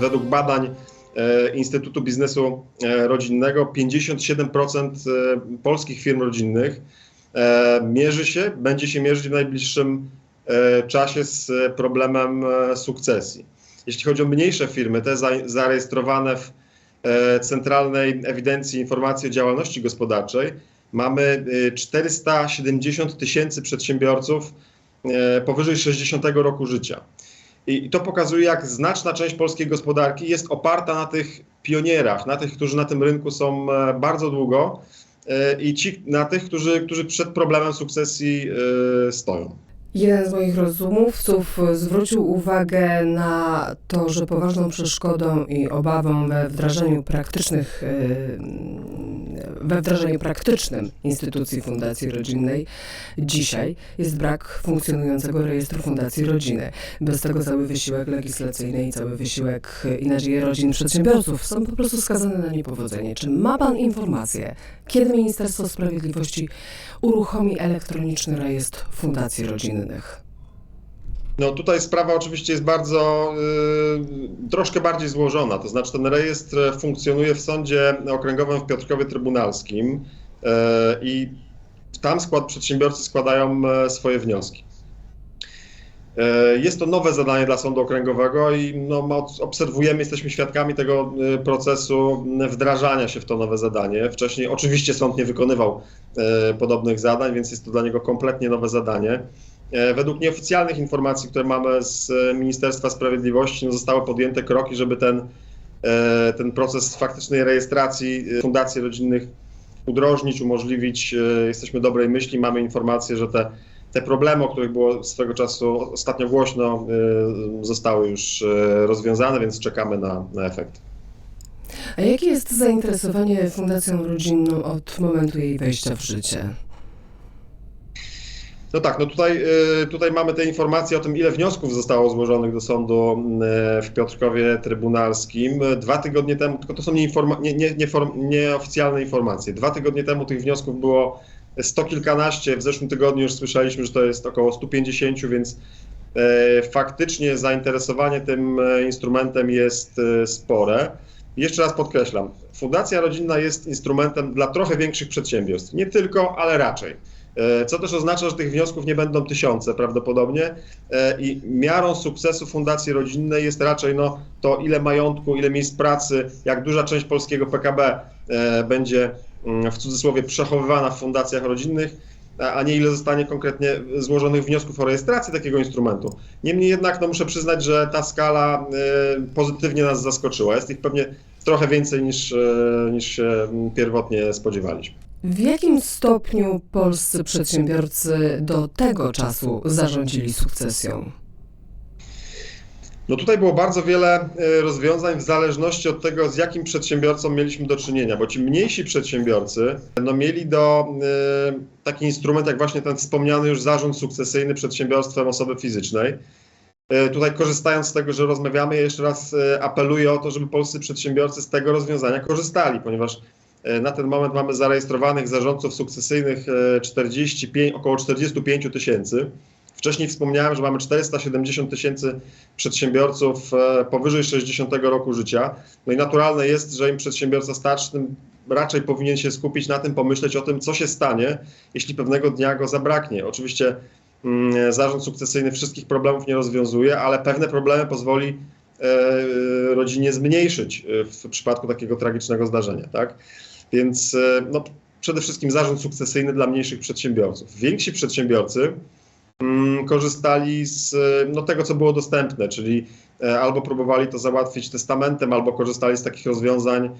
Według badań e, Instytutu Biznesu e, Rodzinnego 57% e, polskich firm rodzinnych mierzy się, będzie się mierzyć w najbliższym czasie z problemem sukcesji. Jeśli chodzi o mniejsze firmy, te za, zarejestrowane w Centralnej Ewidencji Informacji o Działalności Gospodarczej, mamy e, 470 tysięcy przedsiębiorców powyżej 60 roku życia. I to pokazuje, jak znaczna część polskiej gospodarki jest oparta na tych pionierach, na tych, którzy na tym rynku są e, bardzo długo e, i ci, na tych, którzy, którzy przed problemem sukcesji e, stoją. Jeden z moich rozmówców zwrócił uwagę na to, że poważną przeszkodą i obawą we wdrażaniu praktycznych, we wdrażaniu praktycznym instytucji Fundacji Rodzinnej dzisiaj jest brak funkcjonującego rejestru Fundacji Rodziny. Bez tego cały wysiłek legislacyjny i cały wysiłek i nadzieje rodzin przedsiębiorców są po prostu skazane na niepowodzenie. Czy ma Pan informację, kiedy Ministerstwo Sprawiedliwości uruchomi elektroniczny rejestr Fundacji Rodzinnych? No tutaj sprawa oczywiście jest bardzo, y, troszkę bardziej złożona. To znaczy ten rejestr funkcjonuje w Sądzie Okręgowym w Piotrkowie Trybunalskim y, i tam skład, przedsiębiorcy składają e, swoje wnioski. Jest to nowe zadanie dla Sądu Okręgowego i no, obserwujemy, jesteśmy świadkami tego procesu wdrażania się w to nowe zadanie. Wcześniej oczywiście sąd nie wykonywał podobnych zadań, więc jest to dla niego kompletnie nowe zadanie. E, Według nieoficjalnych informacji, które mamy z e, Ministerstwa Sprawiedliwości, no, zostały podjęte kroki, żeby ten, e, ten proces faktycznej rejestracji fundacji rodzinnych udrożnić, umożliwić. Jesteśmy dobrej myśli, mamy informację, że te, te problemy, o których było swego czasu ostatnio głośno, zostały już rozwiązane, więc czekamy na, na efekt. A jakie jest zainteresowanie Fundacją Rodzinną od momentu jej wejścia w życie? No tak, no tutaj, y, tutaj mamy te informacje o tym, ile wniosków zostało złożonych do sądu y, w Piotrkowie Trybunalskim. Dwa tygodnie temu, tylko to są nieinforma- nie, nie, nie form- nieoficjalne informacje. Dwa tygodnie temu tych wniosków było sto kilkanaście, w zeszłym tygodniu już słyszeliśmy, że to jest około 150, więc e, faktycznie zainteresowanie tym instrumentem jest spore. Jeszcze raz podkreślam, Fundacja Rodzinna jest instrumentem dla trochę większych przedsiębiorstw. Nie tylko, ale raczej. E, Co też oznacza, że tych wniosków nie będą tysiące prawdopodobnie E, i miarą sukcesu Fundacji Rodzinnej jest raczej no, to, ile majątku, ile miejsc pracy, jak duża część polskiego PKB e, będzie mm, w cudzysłowie przechowywana w fundacjach rodzinnych, a nie ile zostanie konkretnie złożonych wniosków o rejestrację takiego instrumentu. Niemniej jednak no, muszę przyznać, że ta skala pozytywnie nas zaskoczyła. Jest ich pewnie trochę więcej niż, niż się mm, pierwotnie spodziewaliśmy. W jakim stopniu polscy przedsiębiorcy do tego czasu zarządzili sukcesją? No tutaj było bardzo wiele e, rozwiązań w zależności od tego, z jakim przedsiębiorcą mieliśmy do czynienia, bo ci mniejsi przedsiębiorcy no, mieli do e, taki instrument jak właśnie ten wspomniany już zarząd sukcesyjny przedsiębiorstwem osoby fizycznej. E, Tutaj korzystając z tego, że rozmawiamy, jeszcze raz apeluję o to, żeby polscy przedsiębiorcy z tego rozwiązania korzystali, ponieważ na ten moment mamy zarejestrowanych zarządców sukcesyjnych e, 45, około 45 000 tysięcy. Wcześniej wspomniałem, że mamy 470 tysięcy przedsiębiorców e, powyżej 60 roku życia. No i naturalne jest, że im przedsiębiorca starszy, raczej powinien się skupić na tym, pomyśleć o tym, co się stanie, jeśli pewnego dnia go zabraknie. Oczywiście mm, zarząd sukcesyjny wszystkich problemów nie rozwiązuje, ale pewne problemy pozwoli e, rodzinie zmniejszyć e, w przypadku takiego tragicznego zdarzenia, tak? Więc e, no, przede wszystkim zarząd sukcesyjny dla mniejszych przedsiębiorców. Więksi przedsiębiorcy mm, korzystali z e, no, tego, co było dostępne, czyli e, albo próbowali to załatwić testamentem, albo korzystali z takich rozwiązań e,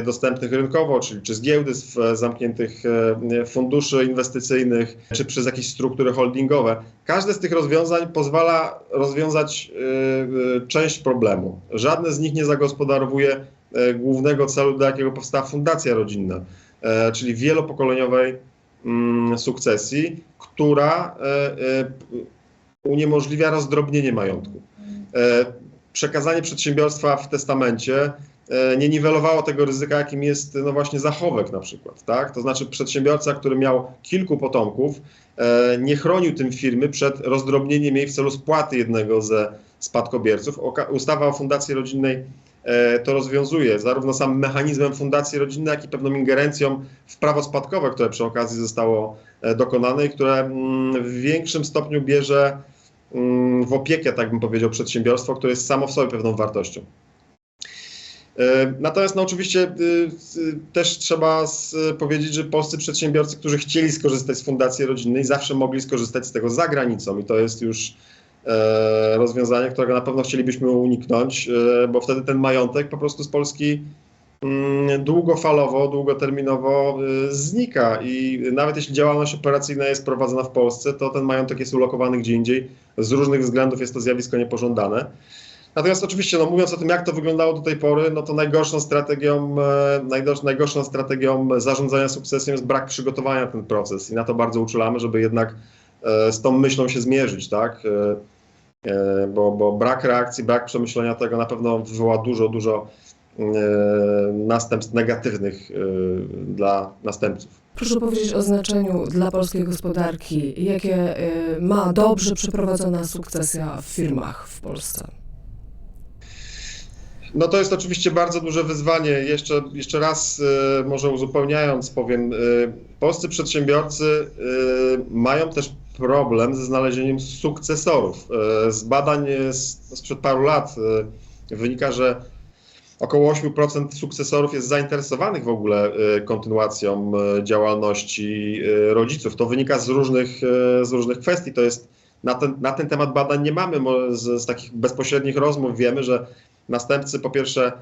dostępnych rynkowo, czyli czy z giełdy, z e, zamkniętych e, funduszy inwestycyjnych, czy przez jakieś struktury holdingowe. Każde z tych rozwiązań pozwala rozwiązać e, e, część problemu. Żadne z nich nie zagospodarowuje e, głównego celu, dla jakiego powstała fundacja rodzinna, e, czyli wielopokoleniowej mm, sukcesji, która e, e, uniemożliwia rozdrobnienie majątku. E, Przekazanie przedsiębiorstwa w testamencie e, nie niwelowało tego ryzyka, jakim jest no właśnie zachowek na przykład, tak? To znaczy przedsiębiorca, który miał kilku potomków, e, nie chronił tym firmy przed rozdrobnieniem jej w celu spłaty jednego ze spadkobierców. Ustawa o Fundacji Rodzinnej e, to rozwiązuje, zarówno samym mechanizmem Fundacji Rodzinnej, jak i pewną ingerencją w prawo spadkowe, które przy okazji zostało e, dokonane i które mm, w większym stopniu bierze mm, w opiekę, tak bym powiedział, przedsiębiorstwo, które jest samo w sobie pewną wartością. E, Natomiast no oczywiście y, y, też trzeba powiedzieć, że polscy przedsiębiorcy, którzy chcieli skorzystać z Fundacji Rodzinnej, zawsze mogli skorzystać z tego za granicą i to jest już e, rozwiązanie, którego na pewno chcielibyśmy uniknąć, e, bo wtedy ten majątek po prostu z Polski mm, długofalowo, długoterminowo znika i nawet jeśli działalność operacyjna jest prowadzona w Polsce, to ten majątek jest ulokowany gdzie indziej. Z różnych względów jest to zjawisko niepożądane. Natomiast oczywiście, no mówiąc o tym, jak to wyglądało do tej pory, no to najgorszą strategią, e, najgorszą, strategią zarządzania sukcesem jest brak przygotowania na ten proces i na to bardzo uczulamy, żeby jednak e, z tą myślą się zmierzyć, tak? E, Bo, bo brak reakcji, brak przemyślenia tego na pewno wywoła dużo, dużo następstw negatywnych dla następców. Proszę powiedzieć o znaczeniu dla polskiej gospodarki, jakie ma dobrze przeprowadzona sukcesja w firmach w Polsce. No to jest oczywiście bardzo duże wyzwanie. Jeszcze, jeszcze raz e, może uzupełniając powiem, e, polscy przedsiębiorcy e, mają też problem ze znalezieniem sukcesorów. Z badań z, sprzed paru lat wynika, że około 8% sukcesorów jest zainteresowanych w ogóle kontynuacją działalności rodziców. To wynika z różnych, z różnych kwestii. To jest na ten, na ten temat badań nie mamy z, z takich bezpośrednich rozmów. Wiemy, że następcy po pierwsze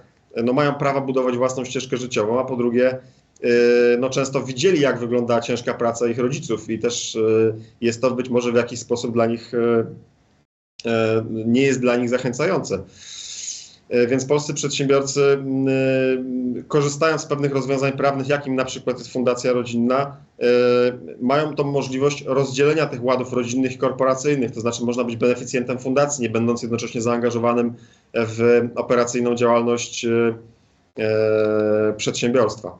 no mają prawo budować własną ścieżkę życiową, a po drugie yy, no często widzieli jak wygląda ciężka praca ich rodziców i też yy, jest to być może w jakiś sposób dla nich nie jest dla nich zachęcające. Yy, Więc polscy przedsiębiorcy yy, korzystając z pewnych rozwiązań prawnych, jakim na przykład jest Fundacja Rodzinna, yy, mają tą możliwość rozdzielenia tych ładów rodzinnych i korporacyjnych, to znaczy można być beneficjentem fundacji, nie będąc jednocześnie zaangażowanym w operacyjną działalność e, e, przedsiębiorstwa.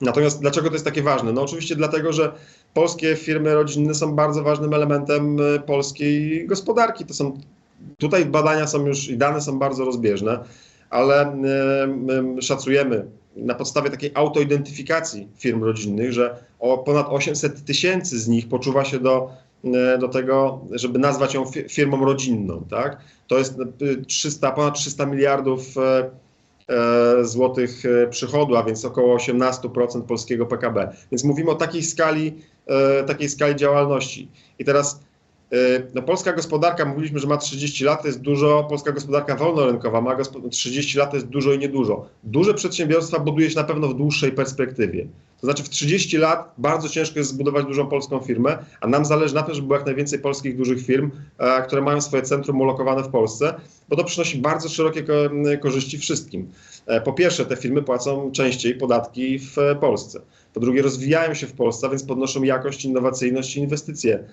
Natomiast dlaczego to jest takie ważne? No oczywiście dlatego, że polskie firmy rodzinne są bardzo ważnym elementem e, polskiej gospodarki. To są, tutaj badania są już i dane są bardzo rozbieżne, ale e, my szacujemy na podstawie takiej autoidentyfikacji firm rodzinnych, że o ponad 800 tysięcy z nich poczuwa się do, e, do tego, żeby nazwać ją fi- firmą rodzinną, tak? To jest y, 300, ponad 300 miliardów e, e, złotych e, przychodu, a więc około 18% polskiego PKB. Więc mówimy o takiej skali, e, takiej skali działalności. I teraz e, no, polska gospodarka, mówiliśmy, że ma 30 lat, to jest dużo, polska gospodarka wolnorynkowa ma gospo- 30 lat, to jest dużo i niedużo. Duże przedsiębiorstwa buduje się na pewno w dłuższej perspektywie. To znaczy w 30 lat bardzo ciężko jest zbudować dużą polską firmę, a nam zależy na tym, żeby było jak najwięcej polskich dużych firm, e, które mają swoje centrum ulokowane w Polsce, bo to przynosi bardzo szerokie ko- korzyści wszystkim. E, Po pierwsze, te firmy płacą częściej podatki w e, Polsce. Po drugie, rozwijają się w Polsce, więc podnoszą jakość, innowacyjność i inwestycje e,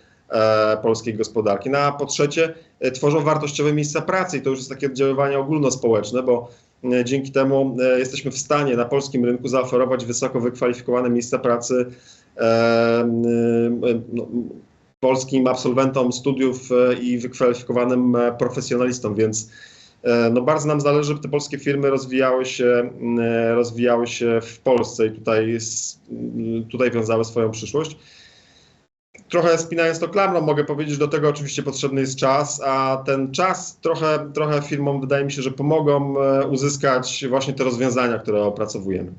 polskiej gospodarki. No a po trzecie, e, tworzą wartościowe miejsca pracy i to już jest takie oddziaływanie ogólnospołeczne, bo e, dzięki temu e, jesteśmy w stanie na polskim rynku zaoferować wysoko wykwalifikowane miejsca pracy e, e, no, polskim absolwentom studiów e, i wykwalifikowanym e, profesjonalistom, więc e, no bardzo nam zależy, żeby te polskie firmy rozwijały się, e, rozwijały się w Polsce i tutaj, tutaj wiązały swoją przyszłość. Trochę spinając to klamrą, mogę powiedzieć, do tego oczywiście potrzebny jest czas, a ten czas trochę, trochę firmom wydaje mi się, że pomogą e, uzyskać właśnie te rozwiązania, które opracowujemy.